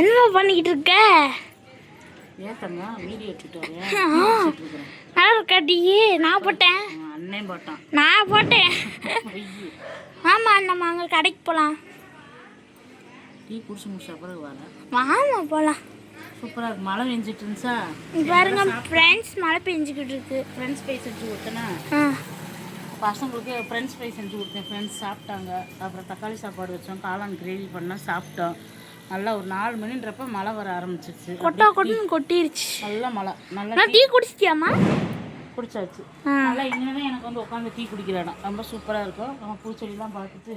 என்னம்மா பண்ணிக்கிட்டு இருக்க ஏன் தங்கம் வீடியோ. நல்லா இருக்காடி நான் போட்டேன். அண்ணன் போட்டான். நான் போட்டேன். ஆமாம் நம்ம அங்கே கடைக்கு போகலாம் டீ குடிச்சு முடிச்ச பிறகு வர வாமா போகலாம் சூப்பராக இருக்கு. மழை பெஞ்சிட்டு இருந்துச்சா? பாருங்க ஃப்ரெண்ட்ஸ் மழை பெஞ்சிக்கிட்டு இருக்கு. ஃப்ரெண்ட்ஸ் ஃப்ரை செஞ்சு கொடுத்தேனா? ஆ. பசங்களுக்கு ஃப்ரெண்ட்ஸ் ஃப்ரை செஞ்சு கொடுத்தேன். ஃப்ரெண்ட்ஸ் சாப்பிட்டாங்க. அப்புறம் தக்காளி சாப்பாடு வச்சோம். காளான் கிரேவி பண்ணால் சாப்பிட்டோம். நல்லா ஒரு நாலு மணின்றப்ப மழை வர ஆரம்பிச்சிச்சு கொட்டா கொட்டுன்னு கொட்டிருச்சு. நல்ல மழை. நல்லா டீ குடிச்சிட்டியாம்மா? குடிச்சாச்சு. நல்லா இங்கே தான் எனக்கு வந்து உட்காந்து டீ குடிக்கிற இடம். ரொம்ப சூப்பராக இருக்கும். நம்ம பூச்செடிலாம் பார்த்துட்டு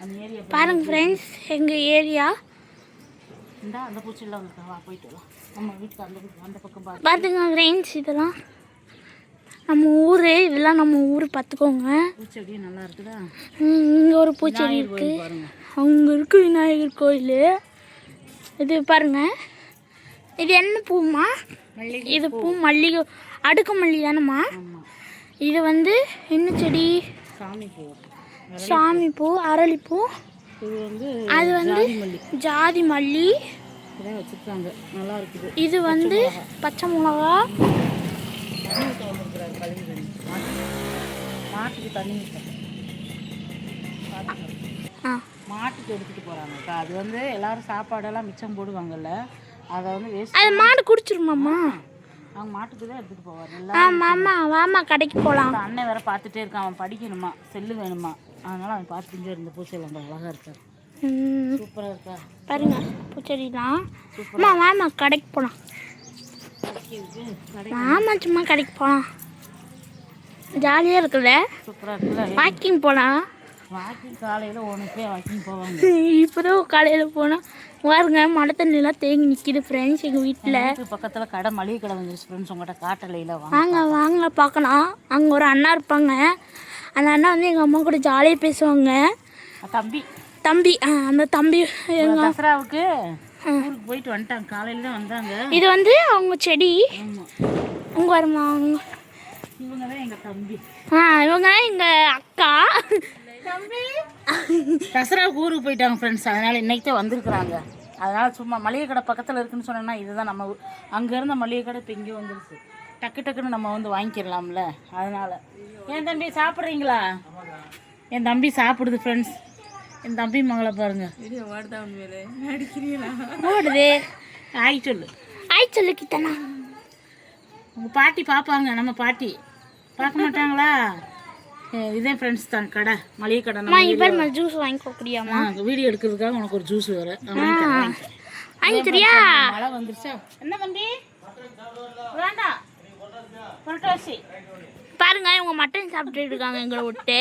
அந்த ஏரியா பாருங்க ஃப்ரெண்ட்ஸ் எங்கள் ஏரியா இந்தா அந்த பூச்செடிலாம் இருக்கா? வா போயிட்டு வரலாம் நம்ம வீட்டுக்கு அந்த அந்த பக்கம் பார்த்து பார்த்துங்க ஃப்ரெண்ட்ஸ் இதெல்லாம் நம்ம ஊர் இதெல்லாம் நம்ம ஊர் பார்த்துக்கோங்க பூச்செடி நல்லா இருக்குதா? இங்கே ஒரு பூச்செடி விநாயகர் இருக்கு. கோயில் பாருங்க. அங்கே இருக்கு விநாயகர் கோயில். இது பாருங்க. இது என்ன பூமா? இது பூ. மல்லிகை அடுக்கு மல்லி தானம்மா? இது வந்து என்ன செடி? சாமி பூ. சாமி பூ அரளிப்பூ இது வந்து அது வந்து ஜாதி மல்லி. இது வந்து பச்சை மிளகா. ஆ. மாட்டுக்கு எடுத்துகிட்டு போகிறாங்கக்கா அது வந்து எல்லாரும் சாப்பாடெல்லாம் மிச்சம் போடுவாங்கல்ல. அதை வந்து வேஸ்ட் அது மாடு குடிச்சிருமாம்மா? அவங்க மாட்டுக்கு தான் எடுத்துகிட்டு போவார் எல்லாம் ஆ மாமா வாமா கடைக்கு போகலாம் அந்த அண்ணன் வேற பார்த்துட்டே இருக்கான். அவன் படிக்கணுமா? செல்லு வேணுமா? அதனால அவன் பார்த்துட்டு இங்கே இருந்த பூச்சையில் ரொம்ப அழகாக இருக்கார் சூப்பராக இருக்கா? பாருங்க பூச்செடிலாம். அம்மா வாமா கடைக்கு போகலாம் வாமா சும்மா கடைக்கு போகலாம் ஜாலியாக இருக்குல்ல? சூப்பராக இருக்குல்ல? வாக்கிங் போகலாம் வாக்கிங் காலையில் உனக்கே வாக்கிங் போவாங்க. இப்போதான் காலையில் போனால் பாருங்க மழை தண்ணிலாம் தேங்கி நிற்கிது ஃப்ரெண்ட்ஸ் எங்கள் வீட்டில் வீட்டு பக்கத்தில் கடை மளிகை கடை வந்துருச்சு ஃப்ரெண்ட்ஸ் உங்கள்கிட்ட காட்டலையில் வாங்க வாங்க பார்க்கலாம் அங்கே ஒரு அண்ணா இருப்பாங்க. அந்த அண்ணா வந்து எங்கள் அம்மா கூட ஜாலியாக பேசுவாங்க. தம்பி. தம்பி அந்த தம்பி எங்கள் தசராவுக்கு போயிட்டு வந்துட்டாங்க காலையில் தான் வந்தாங்க. இது வந்து அவங்க செடி. அங்கே வருமா அவங்க. இவங்க தான் எங்கள் தம்பி. ஆ இவங்க எங்கள் தசராவுக்கு ஊருக்கு போயிட்டாங்க ஃப்ரெண்ட்ஸ் அதனால் இன்னைக்கு தான் வந்திருக்கிறாங்க. அதனால் சும்மா மளிகை கடை பக்கத்தில் இருக்குன்னு சொன்னேன்னா இதுதான் நம்ம ஊ- அங்க இருந்த மளிகை கடை இப்போ இங்கே வந்துருச்சு. டக்கு டக்குன்னு நம்ம வந்து வாங்கிக்கிறலாம்ல அதனால். என் தம்பி சாப்பிட்றீங்களா? என் தம்பி சாப்பிடுது ஃப்ரெண்ட்ஸ் என் தம்பி மகளை பாருங்க. ஓடுது ஆய் சொல்லு. ஆய் சொல்லு கிட்டனா உங்கள் பாட்டி பார்ப்பாங்க நம்ம பாட்டி. பார்க்க மாட்டாங்களா? இதே ஃப்ரெண்ட்ஸ் தான் கடை. மளிகை கடை அம்மா நம்ம இப்போ நம்ம ஜூஸ் வாங்கி கொடுக்குறியாம்மா வீடியோ எடுக்கிறதுக்காக உனக்கு ஒரு ஜூஸ் வேறு. வாங்கி தரியா மழை வந்துருச்சா? என்ன தம்பி? வேண்டாம் புரட்டாசி. பாருங்க இவங்க மட்டன் சாப்பிட்டு இருக்காங்க எங்களை விட்டு.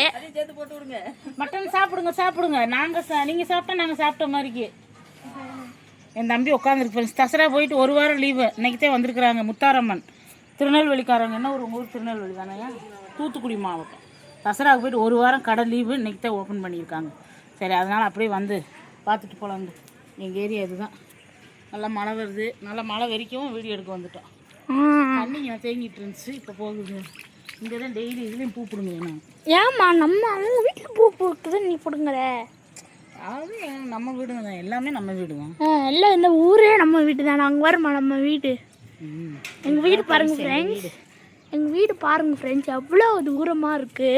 மட்டன் சாப்பிடுங்க சாப்பிடுங்க. நாங்கள் சா நீங்கள் சாப்பிட்டா நாங்கள் சாப்பிட்ட மாதிரிக்கு. என் தம்பி உட்காந்துருக்கு ஃப்ரெண்ட்ஸ் தசரா போயிட்டு ஒரு வாரம் லீவு இன்னைக்கு தான் வந்திருக்கிறாங்க முத்தாரம்மன். திருநெல்வேலிக்காரங்க. என்ன ஒரு ஊர் திருநெல்வேலி தானேயா? தூத்துக்குடி மாவட்டம். தசராவுக்கு போயிட்டு ஒரு வாரம் கடை லீவு இன்னைக்கு தான் ஓப்பன் பண்ணியிருக்காங்க. சரி அதனால் அப்படியே வந்து பார்த்துட்டு போகலாங்க எங்கள் ஏரியா இதுதான். நல்லா மழை வருது. நல்லா மழை வரைக்கும் வீடியோ எடுக்க வந்துட்டோம். ஆ. தண்ணிங்க தேங்கிட்டு இருந்துச்சு. இப்போ போகுது. இங்கே தான் டெய்லி இதுலேயும் பூ பிடுங்க வேணும். ஏம்மா நம்ம அவங்க வீட்டில் பூ பூக்குது நீ பிடுங்குற? அது நம்ம வீடுங்க தான். எல்லாமே நம்ம வீடு தான் எல்லாம் இந்த ஊரே நம்ம வீடு தான் அங்கே வருமா நம்ம வீடு. எங்கள் வீடு பாருங்க ஃப்ரெண்ட்ஸ் எங்கள் வீடு பாருங்க ஃப்ரெண்ட்ஸ் எவ்வளோ தூரமாக இருக்குது.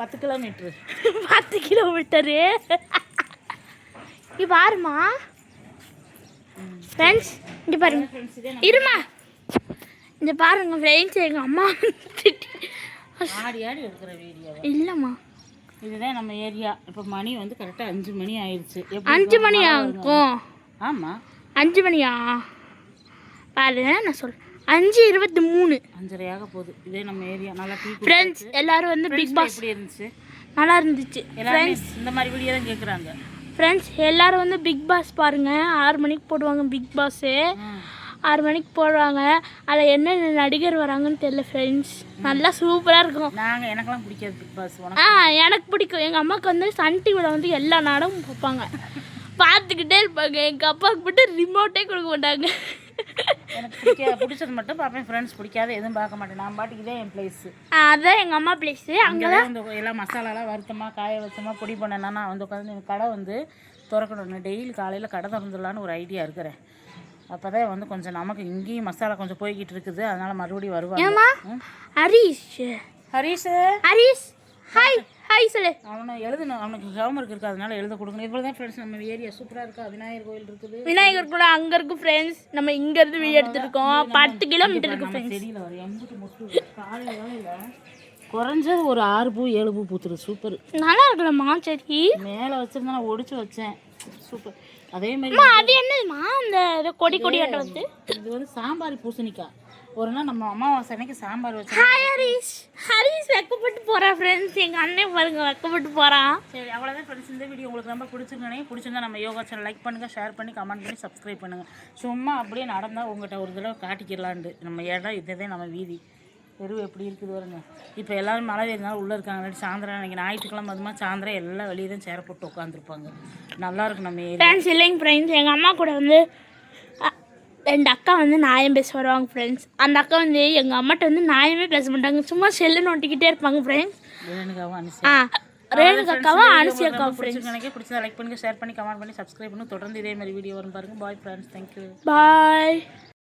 பத்து கிலோமீட்ரு பத்து கிலோமீட்டரு இங்கே பாருமா ஃப்ரெண்ட்ஸ் இங்கே பாருங்க. இருமா. இங்கே பாருங்க ஃப்ரெண்ட்ஸ் எங்கள் அம்மா ஆடி ஆடி எடுக்கிற வீடியோ இல்லைம்மா. இதுதான் நம்ம ஏரியா இப்போ மணி வந்து கரெக்டாக அஞ்சு மணி ஆயிடுச்சு அஞ்சு மணி ஆகும். ஆமாம் அஞ்சு மணியா? பாரு நான் சொல்கிறேன் அஞ்சு இருபத்தி மூணு. அஞ்சரையாக போகுது. இதே நம்ம ஏரியா. நல்லா டீ ஃப்ரெண்ட்ஸ் எல்லாரும் வந்து பிக் பாஸ் எப்படி இருந்துச்சு? நல்லா இருந்துச்சு. எல்லாருமே இந்த மாதிரி வீடியோ தான் கேட்குறாங்க ஃப்ரெண்ட்ஸ் எல்லாரும் வந்து பிக் பாஸ் பாருங்க. ஆறு மணிக்கு போடுவாங்க பிக் பாஸு ஆறு மணிக்கு போடுவாங்க. அதில் என்னென்ன நடிகர் வராங்கன்னு தெரியல ஃப்ரெண்ட்ஸ் நல்லா சூப்பராக இருக்கும். நாங்கள் எனக்கெல்லாம் பிடிக்காது பிக் பாஸ் ஆ எனக்கு பிடிக்கும். எங்கள் அம்மாவுக்கு வந்து சன் டிவியில் வந்து எல்லா நாடகமும் பார்ப்பாங்க. பார்த்துக்கிட்டே இருப்பாங்க. எங்கள் அப்பாவுக்கு மட்டும் ரிமோட்டே கொடுக்க மாட்டாங்க. எனக்கு பிடிக்காது பிடிச்சது மட்டும் பார்ப்பேன். ஃப்ரெண்ட்ஸ் பிடிக்காத எதுவும் பார்க்க மாட்டேன். நான் பாட்டுக்கு இதே என் பிளேஸு அதான் எங்கள் அம்மா பிளேஸு அங்கே தான் இந்த எல்லாம் மசாலாலாம் வறுத்தமா காய வச்சமா பொடி பண்ணேன்னா வந்து உட்காந்து இந்த கடை வந்து திறக்கணும். டெய்லி காலையில் கடை திறந்துடலான்னு ஒரு ஐடியா இருக்கிறேன். அப்போ தான் வந்து கொஞ்சம் நமக்கு இங்கேயும் மசாலா கொஞ்சம் போய்கிட்டு இருக்குது. அதனால் மறுபடியும் வருவாங்க. ஹரிஷ். ஹரிஷ். ஹரிஷ். ஹாய் ஹாய் சொல்லு. அவனை எழுதணும் அவனுக்கு ஹோம்ஒர்க் இருக்குது அதனால எழுத கொடுக்கணும். இவ்வளோ தான் ஃப்ரெண்ட்ஸ் நம்ம ஏரியா சூப்பராக இருக்கா? விநாயகர் கோயில் இருக்குது. விநாயகர் கூட அங்கே இருக்கு ஃப்ரெண்ட்ஸ் நம்ம இங்கேருந்து வீடியோ எடுத்துருக்கோம். பத்து கிலோமீட்டர் இருக்கு நம்ம ஃப்ரெண்ட்ஸ் செடியில் ஒரு எம்புட்டு முட்டு காலையில் குறைஞ்சது ஒரு ஆறு பூ ஏழு பூ பூத்துரு. சூப்பர் நல்லா இருக்குல்லம்மா சரி மேலே வச்சிருந்தா நான் ஒடிச்சு வச்சேன். சூப்பர் அதே மாதிரி அது என்னதுமா அந்த இது கொடி கொடியாட்ட வந்து இது வந்து சாம்பார் பூசணிக்காய். ஒரு நாள் நம்ம அமாவாசை அன்னைக்கு சாம்பார் வச்சோம் ஹாய் ஹரிஷ் ஹரிஷ் வெக்கப்பட்டு போகிறான் ஃப்ரெண்ட்ஸ் எங்கள் அண்ணன் பாருங்க வெக்கப்பட்டு போகிறான் சரி அவ்வளோதான் ஃப்ரெண்ட்ஸ் இந்த வீடியோ உங்களுக்கு ரொம்ப பிடிச்சிருந்தேனே பிடிச்சிருந்தா நம்ம யோகா சேனல் லைக் பண்ணுங்கள் ஷேர் பண்ணி கமெண்ட் பண்ணி சப்ஸ்கிரைப் பண்ணுங்கள் சும்மா அப்படியே நடந்தால் உங்கள்கிட்ட ஒரு தடவை காட்டிக்கிறலான்ட்டு நம்ம இடம் இதுதான் நம்ம வீதி. தெருவு எப்படி இருக்குது பாருங்க. இப்போ எல்லாரும் மழை பெய்யறதுனால உள்ளே இருக்காங்க. சாயந்தரம் அன்றைக்கி ஞாயிற்றுக்கிழமை அதுமா சாயந்தரம் எல்லாம் வெளியே தான் சேர போட்டு உட்காந்துருப்பாங்க நல்லா இருக்கு நம்ம ஃப்ரெண்ட்ஸ் இல்லைங்க ஃப்ரெண்ட்ஸ் எங்கள் அம்மா கூட வந்து ரெண்டு அக்கா வந்து நியாயம் பேச வருவாங்க ஃப்ரெண்ட்ஸ் அந்த அக்கா வந்து எங்கள் அம்மாட்ட வந்து நியாயமே பேச மாட்டாங்க. சும்மா செல்லு நோட்டிக்கிட்டே இருப்பாங்க ஃப்ரெண்ட்ஸ் ஆ ரேணுகா அக்காவும் அனுசி அக்கா ஃப்ரெண்ட்ஸ் பிடிச்சிருக்கேன் பிடிச்சதா லைக் பண்ணுங்கள் ஷேர் பண்ணி கமெண்ட் பண்ணி சப்ஸ்கிரைப் பண்ணி தொடர்ந்து இதே மாதிரி வீடியோ வரும் பாருங்க. Bye friends thank you bye